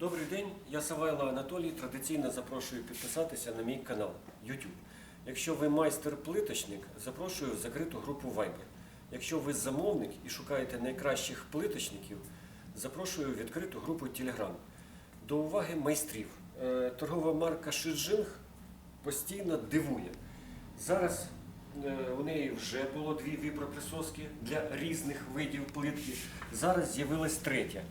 Добрий день, я Савайло Анатолій. Традиційно запрошую підписатися на мій канал YouTube. Якщо ви майстер-плиточник, запрошую в закриту групу Viber. Якщо ви замовник і шукаєте найкращих плиточників, запрошую в відкриту групу Telegram. До уваги майстрів. Е, Торгова марка Шиджинг постійно дивує. Зараз е, у неї вже було дві віброприсоски для різних видів плитки. Зараз з'явилась третя.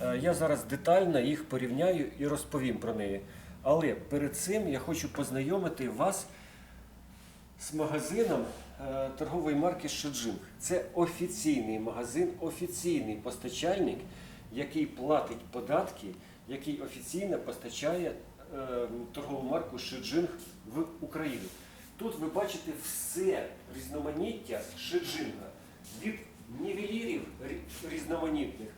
Е, Я зараз детально їх порівняю і розповім про неї. Але перед цим я хочу познайомити вас з магазином е, торгової марки Шеджинг. Це офіційний магазин, офіційний постачальник, який платить податки, який офіційно постачає е, торгову марку Шеджинг в Україну. Тут ви бачите все різноманіття Шеджинга від нівелірів різноманітних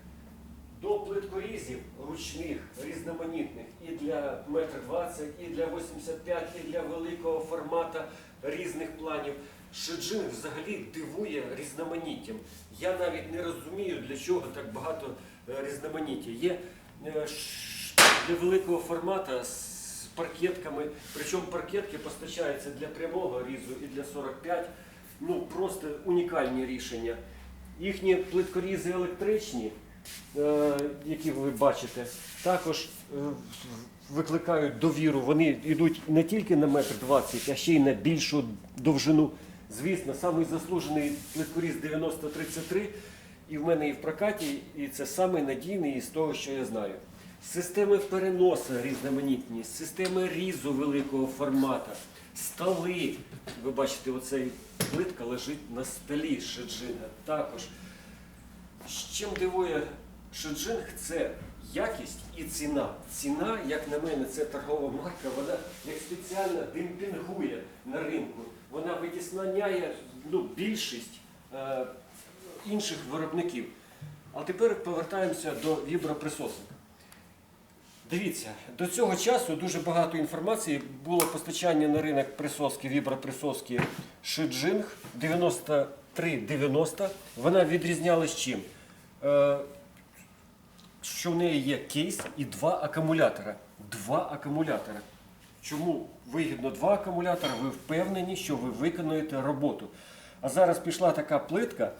до плиткорізів ручних, різноманітних і для метр 20, і для 85, і для великого формата різних планів. Шеджин взагалі дивує різноманіттям. Я навіть не розумію, для чого так багато е, різноманіття. Є е, для великого формата з паркетками, причому паркетки постачаються для прямого різу і для 45. Ну просто унікальні рішення. Їхні плиткорізи електричні, які ви бачите, також е, викликають довіру. Вони йдуть не тільки на метр 20, а ще й на більшу довжину. Звісно, самий заслужений плиткоріз 9033, і в мене і в прокаті, і це самий надійний із того, що я знаю. Системи переносу різноманітні, системи різу великого формату, столи. Ви бачите, оцей плитка лежить на столі шеджина. Також чим дивує Шеджинг, це якість і ціна. Ціна, як на мене, це торгова марка, вона як спеціально демпінгує на ринку. Вона витісняє ну, більшість е, інших виробників. А тепер повертаємося до віброприсосок. Дивіться, до цього часу дуже багато інформації було постачання на ринок присоски, віброприсоски Шиджинг 9390. Вона відрізнялась чим? Е, що в неї є кейс і два акумулятора. Два акумулятора. Чому вигідно два акумулятора? Ви впевнені, що ви виконуєте роботу. А зараз пішла така плитка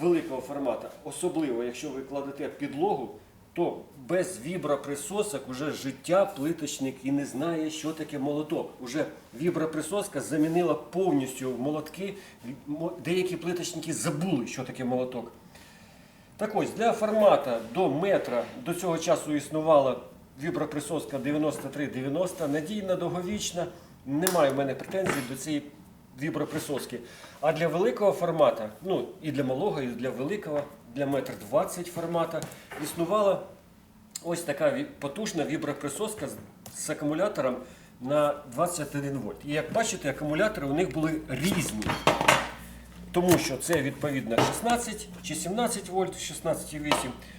великого формату, особливо якщо ви кладете підлогу, то без віброприсосок уже життя плиточник і не знає, що таке молоток. Уже віброприсоска замінила повністю молотки. Деякі плиточники забули, що таке молоток. Так ось, для формата до метра до цього часу існувала віброприсоска 9390, надійна, довговічна. Немає в мене претензій до цієї віброприсоски. А для великого формата, ну і для малого, і для великого, для метр 20 формата, існувала ось така потужна віброприсоска з, акумулятором на 21 вольт. І як бачите, акумулятори у них були різні. Тому що це відповідно 16 чи 17 вольт, 16,8,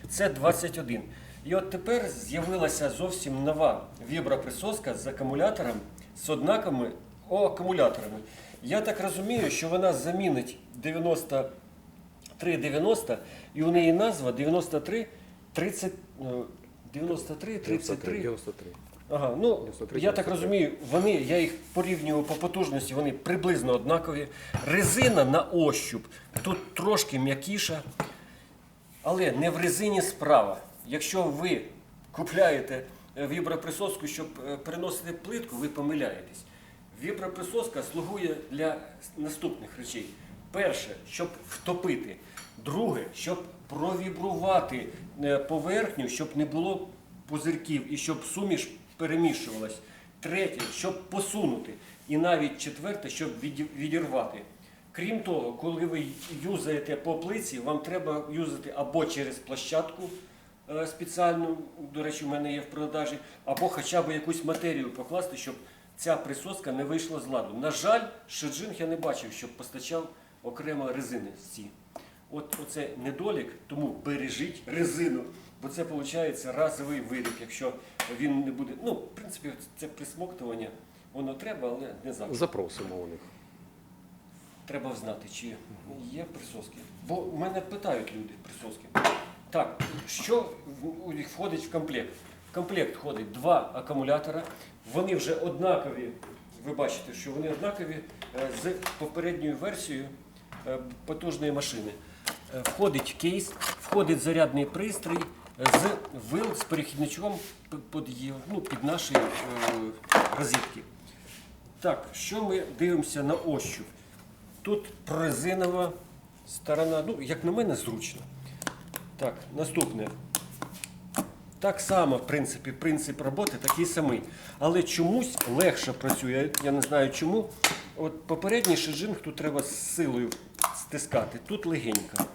це 21. І от тепер з'явилася зовсім нова віброприсоска з акумулятором, з однаковими акумуляторами. Я так розумію, що вона замінить 9390 і у неї назва 93 30, е, 93 33. 93. Ага, ну 93, я так 93. розумію, вони, я їх порівнюю по потужності, вони приблизно однакові. Резина на ощуп тут трошки м'якіша, але не в резині справа. Якщо ви купляєте е, віброприсоску, щоб е, переносити плитку, ви помиляєтесь. Віброприсоска слугує для наступних речей. Перше, щоб втопити. Друге, щоб провібрувати е, поверхню, щоб не було пузирків і щоб суміш перемішувалась. Третє, щоб посунути. І навіть четверте, щоб відірвати. Крім того, коли ви юзаєте по плиці, вам треба юзати або через площадку е, спеціальну, до речі, в мене є в продажі, або хоча б якусь матерію покласти, щоб ця присоска не вийшла з ладу. На жаль, Шеджинг я не бачив, щоб постачав окремо резини ці. От оце недолік, тому бережіть резину, бо це виходить разовий виріб, якщо він не буде. Ну, в принципі, це присмоктування, воно треба, але не завжди. Запросимо у них. Треба знати, чи є присоски. Бо в мене питають люди присоски. Так, що у входить в комплект? В комплект входить два акумулятора. Вони вже однакові. Ви бачите, що вони однакові е, з попередньою версією потужної машини. Е, Входить кейс, входить зарядний пристрій е, з вил з перехідничком під, ну, під наші е, розетки. Так, що ми дивимося на ощуп? Тут прорезинова сторона, ну, як на мене, зручно. Так, наступне. Так само, в принципі, принцип роботи такий самий. Але чомусь легше працює. Я не знаю чому. От попередній шиджинг тут треба з силою стискати. Тут легенько.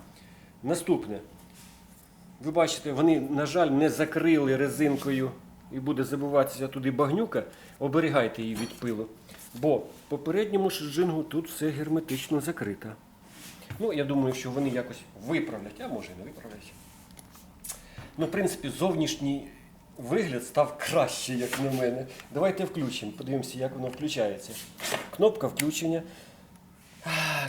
Наступне. Ви бачите, вони, на жаль, не закрили резинкою і буде забиватися туди багнюка. Оберігайте її від пилу. Бо в попередньому шиджингу тут все герметично закрито. Ну, я думаю, що вони якось виправлять, а може і не виправлять. Ну, в принципі, зовнішній вигляд став краще, як на мене. Давайте включимо, подивимося, як воно включається. Кнопка включення.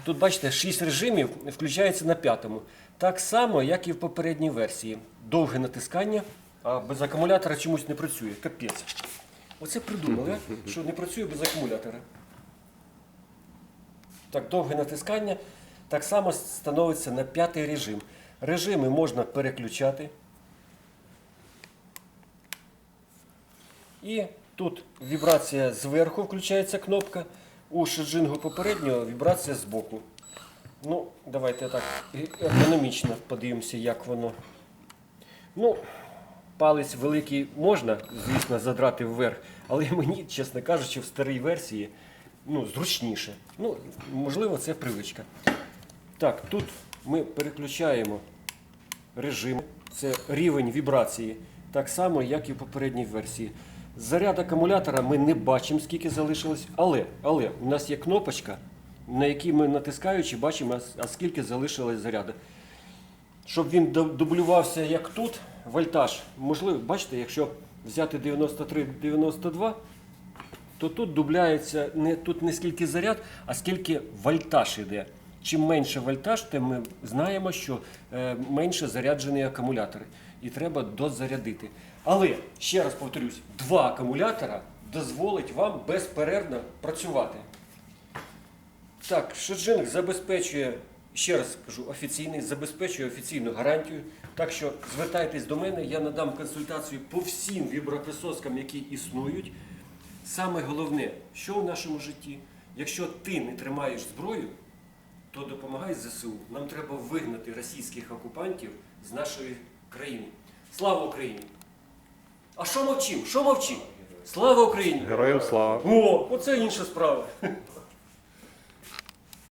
Тут, бачите, 6 режимів включається на п'ятому. Так само, як і в попередній версії. Довге натискання, а без акумулятора чомусь не працює. Капець. Оце придумали, що не працює без акумулятора. Так, довге натискання так само становиться на п'ятий режим. Режими можна переключати. І тут вібрація зверху включається кнопка. У шиджингу попереднього вібрація збоку. Ну, давайте так ергономічно подивимося, як воно. Ну, палець великий можна, звісно, задрати вверх, але мені, чесно кажучи, в старій версії ну, зручніше. Ну, можливо, це привичка. Так, тут ми переключаємо режим, це рівень вібрації, так само, як і в попередній версії. Заряд акумулятора ми не бачимо, скільки залишилось, але, але у нас є кнопочка, на якій ми натискаючи, бачимо, а- скільки залишилось заряду. Щоб він дублювався як тут, вольтаж. Можливо, бачите, якщо взяти 93-92, то тут дубляється не, тут не скільки заряд, а скільки вольтаж іде. Чим менше вольтаж, тим ми знаємо, що е, менше заряджені акумулятори. І треба дозарядити. Але, ще раз повторюсь, два акумулятора дозволить вам безперервно працювати. Так, Шеджинг забезпечує, ще раз кажу, офіційний, забезпечує офіційну гарантію. Так що звертайтесь до мене, я надам консультацію по всім віброприсоскам, які існують. Саме головне, що в нашому житті, якщо ти не тримаєш зброю, то допомагай ЗСУ. Нам треба вигнати російських окупантів з нашої країни. Слава Україні! А що мовчим? Що мовчим? Слава Україні! Героям слава! О, оце інша справа.